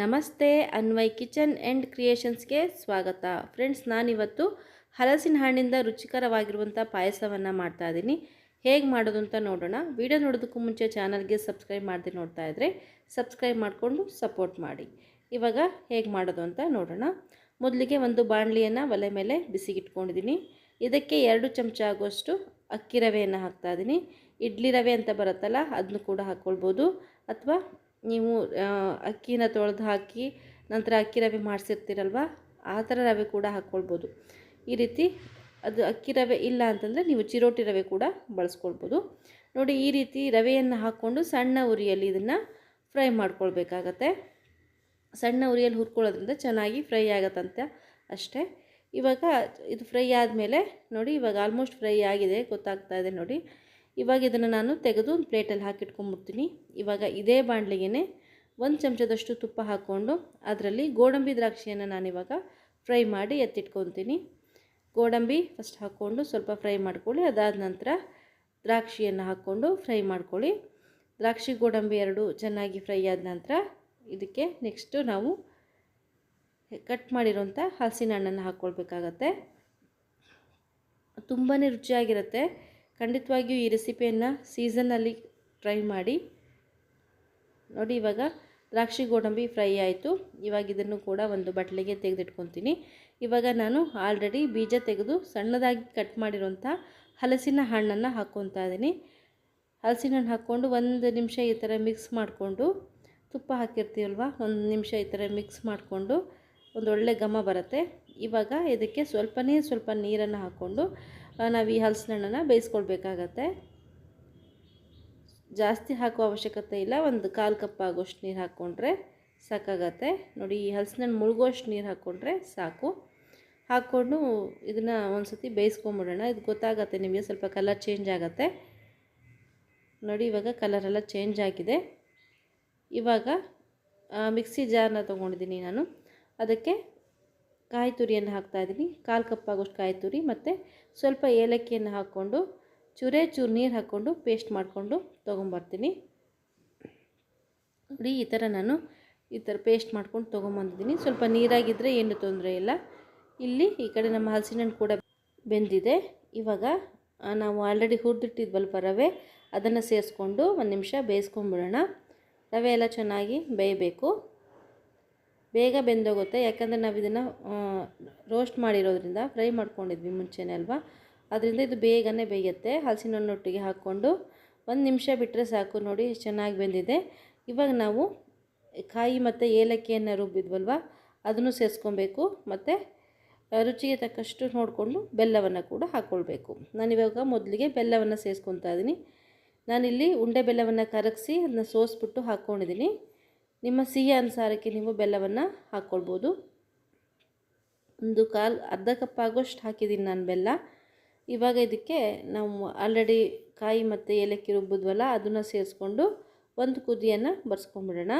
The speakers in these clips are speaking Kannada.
ನಮಸ್ತೆ, ಅನ್ವಯ್ ಕಿಚನ್ ಆ್ಯಂಡ್ ಕ್ರಿಯೇಷನ್ಸ್ಗೆ ಸ್ವಾಗತ. ಫ್ರೆಂಡ್ಸ್, ನಾನಿವತ್ತು ಹಲಸಿನ ಹಣ್ಣಿಂದ ರುಚಿಕರವಾಗಿರುವಂಥ ಪಾಯಸವನ್ನು ಮಾಡ್ತಾ ಇದ್ದೀನಿ. ಹೇಗೆ ಮಾಡೋದು ಅಂತ ನೋಡೋಣ. ವಿಡಿಯೋ ನೋಡೋದಕ್ಕೂ ಮುಂಚೆ ಚಾನಲ್ಗೆ ಸಬ್ಸ್ಕ್ರೈಬ್ ಮಾಡದೆ ನೋಡ್ತಾ ಇದ್ದರೆ ಸಬ್ಸ್ಕ್ರೈಬ್ ಮಾಡಿಕೊಂಡು ಸಪೋರ್ಟ್ ಮಾಡಿ. ಇವಾಗ ಹೇಗೆ ಮಾಡೋದು ಅಂತ ನೋಡೋಣ. ಮೊದಲಿಗೆ ಒಂದು ಬಾಣಲಿಯನ್ನು ಒಲೆ ಮೇಲೆ ಬಿಸಿಗಿಟ್ಕೊಂಡಿದ್ದೀನಿ. ಇದಕ್ಕೆ ಎರಡು ಚಮಚ ಆಗುವಷ್ಟು ಅಕ್ಕಿ ರವೆಯನ್ನು ಹಾಕ್ತಾಯಿದ್ದೀನಿ ಇಡ್ಲಿ ರವೆ ಅಂತ ಬರುತ್ತಲ್ಲ ಅದನ್ನು ಕೂಡ ಹಾಕ್ಕೊಳ್ಬೋದು ಅಥವಾ ನೀವು ಅಕ್ಕಿನ ತೊಳೆದು ಹಾಕಿ ನಂತರ ಅಕ್ಕಿ ರವೆ ಮಾಡಿಸಿರ್ತೀರಲ್ವ? ಆ ಥರ ರವೆ ಕೂಡ ಹಾಕ್ಕೊಳ್ಬೋದು. ಈ ರೀತಿ ಅದು ಅಕ್ಕಿ ರವೆ ಇಲ್ಲ ಅಂತಂದರೆ ನೀವು ಚಿರೋಟಿ ರವೆ ಕೂಡ ಬಳಸ್ಕೊಳ್ಬೋದು. ನೋಡಿ, ಈ ರೀತಿ ರವೆಯನ್ನು ಹಾಕ್ಕೊಂಡು ಸಣ್ಣ ಉರಿಯಲ್ಲಿ ಇದನ್ನು ಫ್ರೈ ಮಾಡ್ಕೊಳ್ಬೇಕಾಗತ್ತೆ. ಸಣ್ಣ ಉರಿಯಲ್ಲಿ ಹುರ್ಕೊಳ್ಳೋದ್ರಿಂದ ಚೆನ್ನಾಗಿ ಫ್ರೈ ಆಗತ್ತಂತೆ ಅಷ್ಟೇ. ಇವಾಗ ಇದು ಫ್ರೈ ಆದಮೇಲೆ ನೋಡಿ, ಇವಾಗ ಆಲ್ಮೋಸ್ಟ್ ಫ್ರೈ ಆಗಿದೆ, ಗೊತ್ತಾಗ್ತಾ ಇದೆ ನೋಡಿ. ಇವಾಗ ಇದನ್ನು ನಾನು ತೆಗೆದು ಒಂದು ಪ್ಲೇಟಲ್ಲಿ ಹಾಕಿಟ್ಕೊಂಡ್ಬಿಡ್ತೀನಿ ಇವಾಗ ಇದೇ ಬಾಣಲೆಗೆ ಒಂದು ಚಮಚದಷ್ಟು ತುಪ್ಪ ಹಾಕ್ಕೊಂಡು ಅದರಲ್ಲಿ ಗೋಡಂಬಿ ದ್ರಾಕ್ಷಿಯನ್ನು ನಾನಿವಾಗ ಫ್ರೈ ಮಾಡಿ ಎತ್ತಿಟ್ಕೊತೀನಿ. ಗೋಡಂಬಿ ಫಸ್ಟ್ ಹಾಕ್ಕೊಂಡು ಸ್ವಲ್ಪ ಫ್ರೈ ಮಾಡ್ಕೊಳ್ಳಿ. ಅದಾದ ನಂತರ ದ್ರಾಕ್ಷಿಯನ್ನು ಹಾಕ್ಕೊಂಡು ಫ್ರೈ ಮಾಡ್ಕೊಳ್ಳಿ. ದ್ರಾಕ್ಷಿ ಗೋಡಂಬಿ ಎರಡು ಚೆನ್ನಾಗಿ ಫ್ರೈ ಆದ ನಂತರ ಇದಕ್ಕೆ ನೆಕ್ಸ್ಟು ನಾವು ಕಟ್ ಮಾಡಿರೋಂಥ ಹಲಸಿನ ಹಣ್ಣನ್ನು ಹಾಕ್ಕೊಳ್ಬೇಕಾಗತ್ತೆ. ತುಂಬಾ ರುಚಿಯಾಗಿರುತ್ತೆ. ಖಂಡಿತವಾಗಿಯೂ ಈ ರೆಸಿಪಿಯನ್ನು ಸೀಸನ್ನಲ್ಲಿ ಟ್ರೈ ಮಾಡಿ. ನೋಡಿ, ಇವಾಗ ದ್ರಾಕ್ಷಿ ಗೋಡಂಬಿ ಫ್ರೈ ಆಯಿತು. ಇವಾಗ ಇದನ್ನು ಕೂಡ ಒಂದು ಬಟ್ಲಿಗೆ ತೆಗೆದಿಟ್ಕೊತೀನಿ. ಇವಾಗ ನಾನು ಆಲ್ರೆಡಿ ಬೀಜ ತೆಗೆದು ಸಣ್ಣದಾಗಿ ಕಟ್ ಮಾಡಿರುವಂಥ ಹಲಸಿನ ಹಣ್ಣನ್ನು ಹಾಕ್ಕೊತಾ ಇದ್ದೀನಿ. ಹಲಸಿನ ಹಣ್ಣು ಹಾಕ್ಕೊಂಡು ಒಂದು ನಿಮಿಷ ಈ ಥರ ಮಿಕ್ಸ್ ಮಾಡಿಕೊಂಡು ತುಪ್ಪ ಹಾಕಿರ್ತೀವಲ್ವ, ಒಂದು ನಿಮಿಷ ಈ ಥರ ಮಿಕ್ಸ್ ಮಾಡಿಕೊಂಡು ಒಂದು ಒಳ್ಳೆ ಘಮ ಬರುತ್ತೆ. ಇವಾಗ ಇದಕ್ಕೆ ಸ್ವಲ್ಪನೇ ಸ್ವಲ್ಪ ನೀರನ್ನು ಹಾಕ್ಕೊಂಡು ನಾವು ಈ ಹಲಸಿನ ಹಣ್ಣನ್ನು ಬೇಯಿಸ್ಕೊಳ್ಬೇಕಾಗತ್ತೆ. ಜಾಸ್ತಿ ಹಾಕೋ ಅವಶ್ಯಕತೆ ಇಲ್ಲ, ಒಂದು ಕಾಲು ಕಪ್ ಆಗೋಷ್ಟು ನೀರು ಹಾಕ್ಕೊಂಡ್ರೆ ಸಾಕಾಗತ್ತೆ. ನೋಡಿ, ಈ ಹಲಸಿನ ಹಣ್ಣು ಮುಳುಗೋಷ್ಟು ನೀರು ಹಾಕ್ಕೊಂಡ್ರೆ ಸಾಕು. ಹಾಕ್ಕೊಂಡು ಇದನ್ನು ಒಂದು ಸತಿ ಬೇಯಿಸ್ಕೊಂಬಿಡೋಣ. ಇದು ಗೊತ್ತಾಗತ್ತೆ ನಿಮಗೆ, ಸ್ವಲ್ಪ ಕಲರ್ ಚೇಂಜ್ ಆಗುತ್ತೆ. ನೋಡಿ, ಇವಾಗ ಕಲರೆಲ್ಲ ಚೇಂಜ್ ಆಗಿದೆ. ಇವಾಗ ಮಿಕ್ಸಿ ಜಾರನ್ನ ತೊಗೊಂಡಿದ್ದೀನಿ ನಾನು. ಅದಕ್ಕೆ ಕಾಯಿ ತುರಿಯನ್ನು ಹಾಕ್ತಾಯಿದ್ದೀನಿ ಕಾಲು ಕಪ್ಪಾಗೋಷ್ಟು ಕಾಯಿ ತುರಿ ಮತ್ತು ಸ್ವಲ್ಪ ಏಲಕ್ಕಿಯನ್ನು ಹಾಕ್ಕೊಂಡು, ಚೂರೇ ಚೂರು ನೀರು ಹಾಕ್ಕೊಂಡು ಪೇಸ್ಟ್ ಮಾಡಿಕೊಂಡು ತೊಗೊಂಬರ್ತೀನಿ. ನೋಡಿ, ಈ ಥರ ನಾನು ಈ ಥರ ಪೇಸ್ಟ್ ಮಾಡ್ಕೊಂಡು ತೊಗೊಂಬಂದಿದ್ದೀನಿ. ಸ್ವಲ್ಪ ನೀರಾಗಿದ್ದರೆ ಏನು ತೊಂದರೆ ಇಲ್ಲ. ಇಲ್ಲಿ ಈ ಕಡೆ ನಮ್ಮ ಹಲಸಿನ ಹಣ್ಣು ಕೂಡ ಬೆಂದಿದೆ. ಇವಾಗ ನಾವು ಆಲ್ರೆಡಿ ಹುರಿದಿಟ್ಟಿದ್ವಲ್ಪ ರವೆ, ಅದನ್ನು ಸೇರಿಸ್ಕೊಂಡು ಒಂದು ನಿಮಿಷ ಬೇಯಿಸ್ಕೊಂಬಿಡೋಣ ರವೆ ಎಲ್ಲ ಚೆನ್ನಾಗಿ ಬೇಯಬೇಕು. ಬೇಗ ಬೆಂದೋಗುತ್ತೆ. ಯಾಕಂದರೆ ನಾವು ಇದನ್ನು ರೋಸ್ಟ್ ಮಾಡಿರೋದ್ರಿಂದ ಫ್ರೈ ಮಾಡ್ಕೊಂಡಿದ್ವಿ ಮುಂಚೆನೇ ಅಲ್ವಾ? ಅದರಿಂದ ಇದು ಬೇಗನೆ ಬೇಯುತ್ತೆ. ಹಲಸಿನ ಹಣ್ಣೊಟ್ಟಿಗೆ ಹಾಕ್ಕೊಂಡು ಒಂದು ನಿಮಿಷ ಬಿಟ್ಟರೆ ಸಾಕು ನೋಡಿ, ಚೆನ್ನಾಗಿ ಬೆಂದಿದೆ. ಇವಾಗ ನಾವು ಕಾಯಿ ಮತ್ತು ಏಲಕ್ಕಿಯನ್ನು ರುಬ್ಬಿದ್ವಲ್ವ? ಅದನ್ನು ಸೇರಿಸ್ಕೊಬೇಕು. ಮತ್ತು ರುಚಿಗೆ ತಕ್ಕಷ್ಟು ನೋಡಿಕೊಂಡು ಬೆಲ್ಲವನ್ನು ಕೂಡ ಹಾಕ್ಕೊಳ್ಬೇಕು ನಾನಿವಾಗ ಮೊದಲಿಗೆ ಬೆಲ್ಲವನ್ನು ಸೇರಿಸ್ಕೊತಾ ಇದ್ದೀನಿ. ನಾನಿಲ್ಲಿ ಉಂಡೆ ಬೆಲ್ಲವನ್ನು ಕರಗಿಸಿ ಅದನ್ನ ಸೋಸ್ಬಿಟ್ಟು ಹಾಕ್ಕೊಂಡಿದ್ದೀನಿ ನಿಮ್ಮ ಸಿಹಿ ಅನುಸಾರಕ್ಕೆ ನೀವು ಬೆಲ್ಲವನ್ನು ಹಾಕ್ಕೊಳ್ಬೋದು ಒಂದು ಕಾಲು ಅರ್ಧ ಕಪ್ ಆಗೋಷ್ಟು ಹಾಕಿದ್ದೀನಿ ನಾನು ಬೆಲ್ಲ. ಇವಾಗ ಇದಕ್ಕೆ ನಾವು ಆಲ್ರೆಡಿ ಕಾಯಿ ಮತ್ತು ಏಲಕ್ಕಿ ರುಬ್ಬಿದ್ವಲ್ಲ, ಅದನ್ನು ಸೇರಿಸ್ಕೊಂಡು ಒಂದು ಕುದಿಯನ್ನು ಬರ್ಸ್ಕೊಂಬಿಡೋಣ.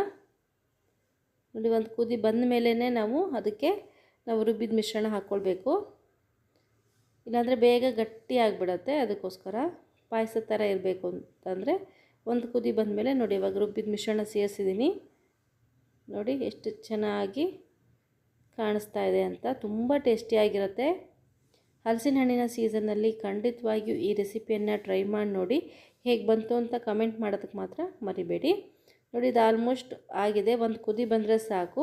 ನೋಡಿ, ಒಂದು ಕುದಿ ಬಂದ ಮೇಲೇ ನಾವು ಅದಕ್ಕೆ ನಾವು ರುಬ್ಬಿದ ಮಿಶ್ರಣ ಹಾಕ್ಕೊಳ್ಬೇಕು ಇಲ್ಲಾಂದರೆ ಬೇಗ ಗಟ್ಟಿ ಆಗಿಬಿಡತ್ತೆ ಅದಕ್ಕೋಸ್ಕರ. ಪಾಯಸ ಥರ ಇರಬೇಕು ಅಂತಂದರೆ ಒಂದು ಕುದಿ ಬಂದಮೇಲೆ ನೋಡಿ, ಇವಾಗ ರುಬ್ಬಿದ ಮಿಶ್ರಣ ಸೇರಿಸಿದ್ದೀನಿ ನೋಡಿ ಎಷ್ಟು ಚೆನ್ನಾಗಿ ಕಾಣಿಸ್ತಾ ಇದೆ ಅಂತ. ತುಂಬ ಟೇಸ್ಟಿಯಾಗಿರುತ್ತೆ ಹಲಸಿನ ಹಣ್ಣಿನ ಸೀಸನ್ನಲ್ಲಿ ಖಂಡಿತವಾಗಿಯೂ ಈ ರೆಸಿಪಿಯನ್ನು ಟ್ರೈ ಮಾಡಿ ನೋಡಿ. ಹೇಗೆ ಬಂತು ಅಂತ ಕಮೆಂಟ್ ಮಾಡೋದಕ್ಕೆ ಮಾತ್ರ ಮರಿಬೇಡಿ. ನೋಡಿ ಇದು ಆಲ್ಮೋಸ್ಟ್ ಆಗಿದೆ. ಒಂದು ಕುದಿ ಬಂದರೆ ಸಾಕು.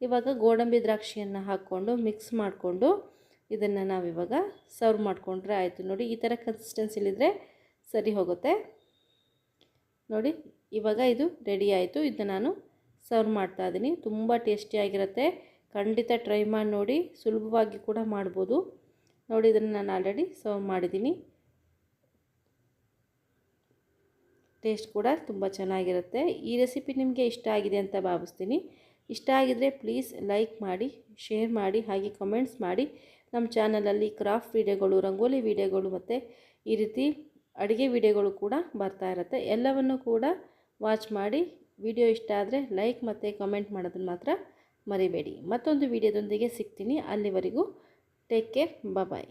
ಇವಾಗ ಗೋಡಂಬಿ ದ್ರಾಕ್ಷಿಯನ್ನು ಹಾಕ್ಕೊಂಡು ಮಿಕ್ಸ್ ಮಾಡಿಕೊಂಡು ಇದನ್ನು ನಾವಿವಾಗ ಸರ್ವ್ ಮಾಡಿಕೊಂಡ್ರೆ ಆಯಿತು. ನೋಡಿ ಈ ಥರ ಕನ್ಸಿಸ್ಟೆನ್ಸಿಲಿದ್ರೆ ಸರಿ ಹೋಗುತ್ತೆ. ನೋಡಿ ಇವಾಗ ಇದು ರೆಡಿ ಆಯಿತು. ಇದನ್ನು ನಾನು ಸರ್ವ್ ಮಾಡ್ತಾ ಇದ್ದೀನಿ. ತುಂಬ ಟೇಸ್ಟಿಯಾಗಿರುತ್ತೆ ಖಂಡಿತ ಟ್ರೈ ಮಾಡಿ ನೋಡಿ, ಸುಲಭವಾಗಿ ಕೂಡ ಮಾಡ್ಬೋದು. ನೋಡಿ, ಇದನ್ನು ನಾನು ಆಲ್ರೆಡಿ ಸರ್ವ್ ಮಾಡಿದ್ದೀನಿ. ಟೇಸ್ಟ್ ಕೂಡ ತುಂಬ ಚೆನ್ನಾಗಿರುತ್ತೆ. ಈ ರೆಸಿಪಿ ನಿಮಗೆ ಇಷ್ಟ ಆಗಿದೆ ಅಂತ ಭಾವಿಸ್ತೀನಿ. ಇಷ್ಟ ಆಗಿದ್ರೆ ಪ್ಲೀಸ್ ಲೈಕ್ ಮಾಡಿ, ಶೇರ್ ಮಾಡಿ, ಹಾಗೆ ಕಮೆಂಟ್ಸ್ ಮಾಡಿ. ನಮ್ಮ ಚಾನಲಲ್ಲಿ ಕ್ರಾಫ್ಟ್ ವೀಡಿಯೋಗಳು, ರಂಗೋಲಿ ವೀಡಿಯೋಗಳು ಮತ್ತು ಈ ರೀತಿ ಅಡುಗೆ ವೀಡಿಯೋಗಳು ಕೂಡ ಬರ್ತಾ ಇರುತ್ತೆ. ಎಲ್ಲವನ್ನು ಕೂಡ ವಾಚ್ ಮಾಡಿ ವಿಡಿಯೋ ಇಷ್ಟ ಆದರೆ ಲೈಕ್ ಮತ್ತು ಕಮೆಂಟ್ ಮಾಡೋದನ್ನು ಮಾತ್ರ ಮರಿಬೇಡಿ. ಮತ್ತೊಂದು ವಿಡಿಯೋದೊಂದಿಗೆ ಸಿಗ್ತೀನಿ. ಅಲ್ಲಿವರೆಗೂ ಟೇಕ್ ಕೇರ್ ಬಾಯ್